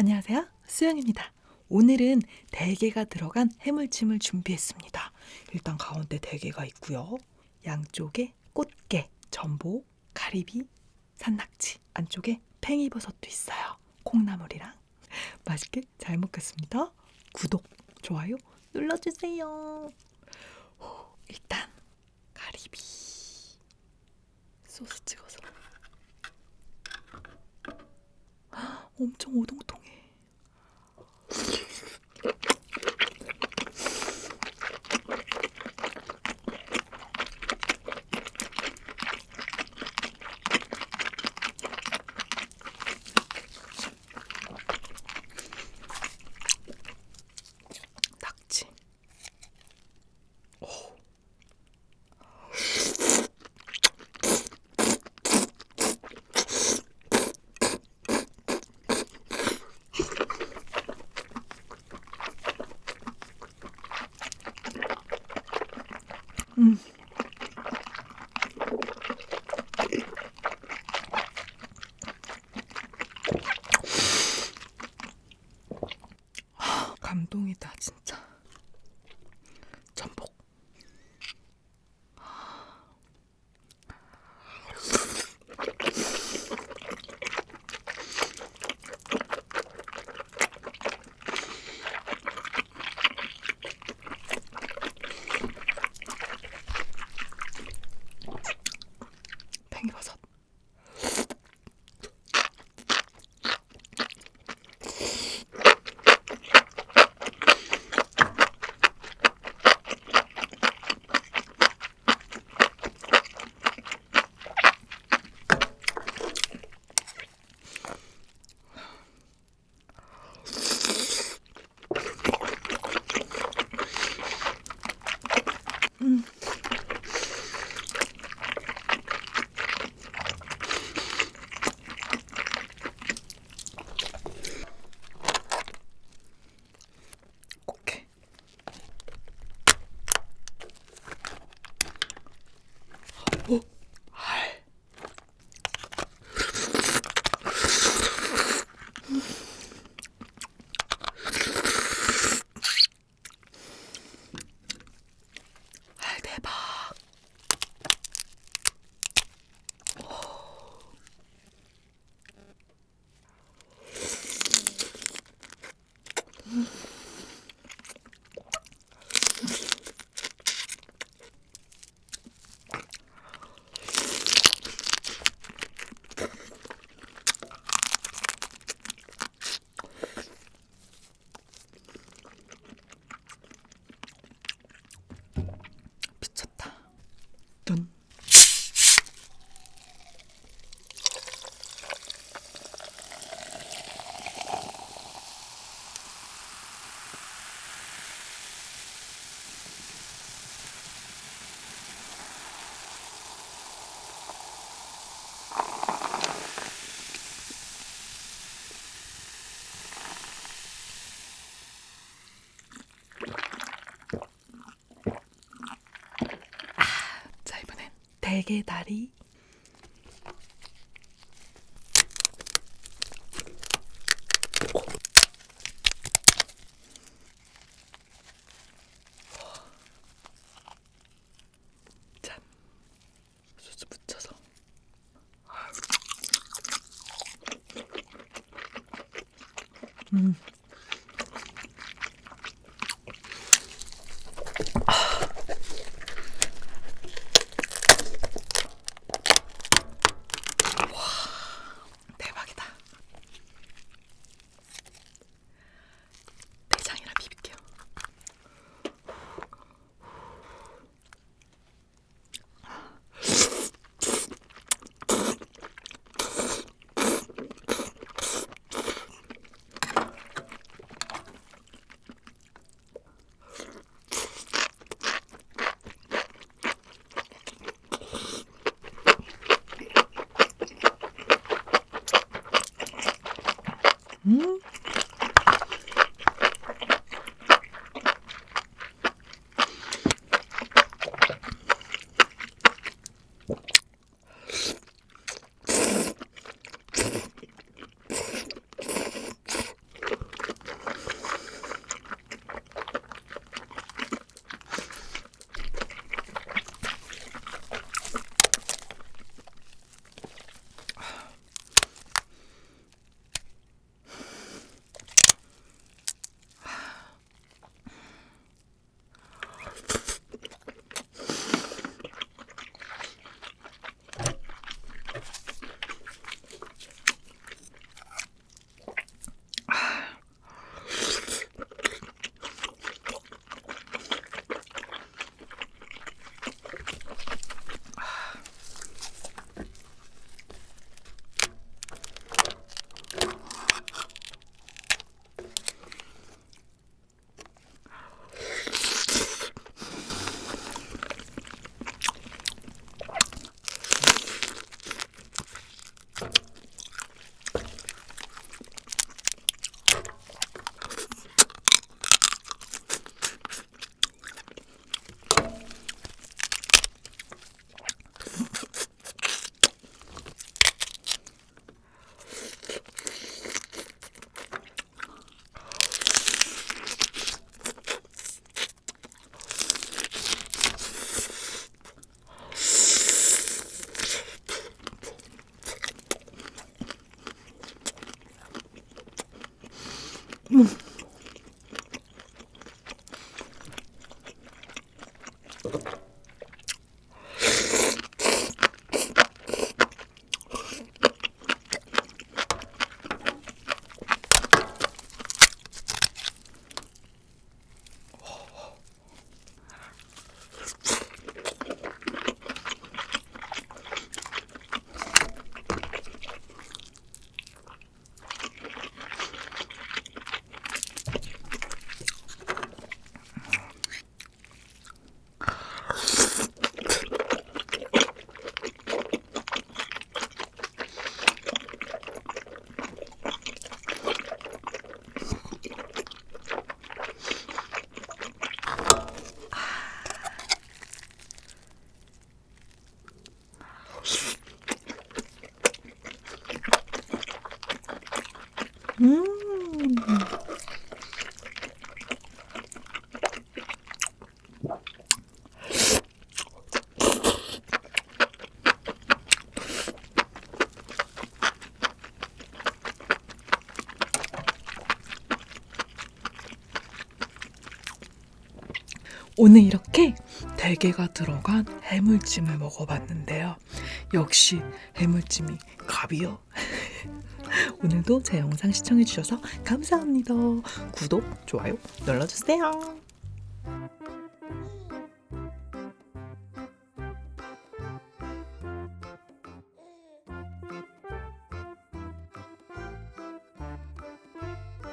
안녕하세요. 수영입니다. 오늘은 대게가 들어간 해물찜을 준비했습니다. 일단 가운데 대게가 있고요. 양쪽에 꽃게, 전복, 가리비, 산낙지, 안쪽에 팽이버섯도 있어요. 콩나물이랑 맛있게 잘 먹겠습니다. 구독, 좋아요 눌러주세요. 호, 일단 가리비 소스 찍어서 헉, 엄청 오동통해. 음. 아, 감동이다 진짜. 전복. 팽이버섯. 대게 다리. 짠. 소스 묻혀서. 음. 음. 오늘 이렇게 대게가 들어간 해물찜을 먹어봤는데요. 역시 해물찜이 갑이요. 오늘도 제 영상 시청해주셔서 감사합니다. 구독, 좋아요 눌러주세요.